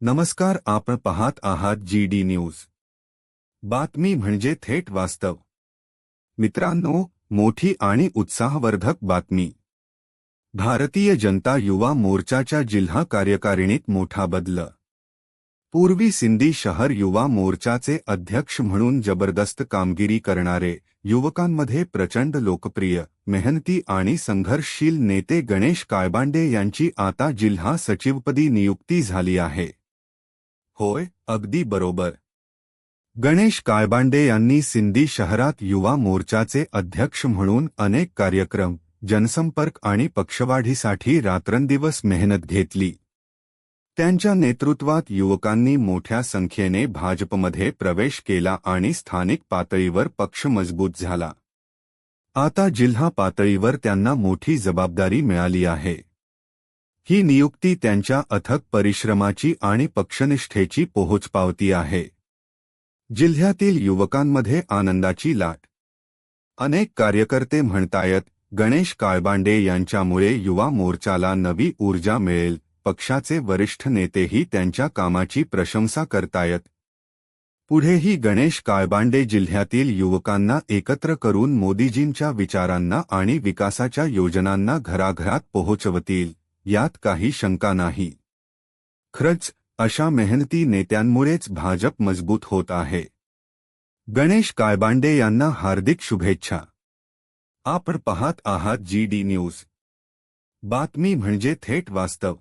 नमस्कार आपण पाहत आहात जी डी न्यूज. बातमी म्हणजे थेट वास्तव. मित्रांनो मोठी आणि उत्साहवर्धक बातमी. भारतीय जनता युवा मोर्चाच्या जिल्हा कार्यकारिणीत मोठा बदल. पूर्वी सिंधी शहर युवा मोर्चाचे अध्यक्ष म्हणून जबरदस्त कामगिरी करणारे युवकांमध्ये प्रचंड लोकप्रिय मेहनती आणि संघर्षशील नेते गणेश कायबांडे यांची आता जिल्हा सचिवपदी नियुक्ती झाली आहे. होय, अगदी बरोबर. गणेश कायबांडे यांनी सिंधी शहरात युवा मोर्चाचे अध्यक्ष म्हणून अनेक कार्यक्रम, जनसंपर्क आणि पक्षवाढीसाठी रात्रंदिवस मेहनत घेतली. त्यांच्या नेतृत्वात युवकांनी मोठ्या संख्येने भाजपमध्ये प्रवेश केला आणि स्थानिक पातळीवर पक्ष मज़बूत झाला. आता जिल्हा पातळीवर त्यांना मोठी जबाबदारी मिळाली आहे. ही नियुक्ती त्यांच्या अथक परिश्रमाची आणि पक्षनिष्ठेची पोहोचपावती आहे. जिल्ह्यातील युवकांमध्ये आनंदाची लाट. अनेक कार्यकर्ते म्हणतायत गणेश काळबांडे यांच्यामुळे युवा मोर्चाला नवी ऊर्जा मिळेल पक्षाचे वरिष्ठ नेतेही त्यांच्या कामाची प्रशंसा करतायत. पुढेही गणेश काळबांडे जिल्ह्यातील युवकांना एकत्र करून मोदीजींच्या विचारांना आणि विकासाच्या योजनांना घराघरात पोहोचवतील. यात काही शंका नाही. खरच, अशा मेहनती नेत्यांमुळेच भाजप मज़बूत होत आहे. गणेश कायबांडे यांना हार्दिक शुभेच्छा. आपण पाहत आहात जी डी न्यूज़ बातमी म्हणजे थेट वास्तव.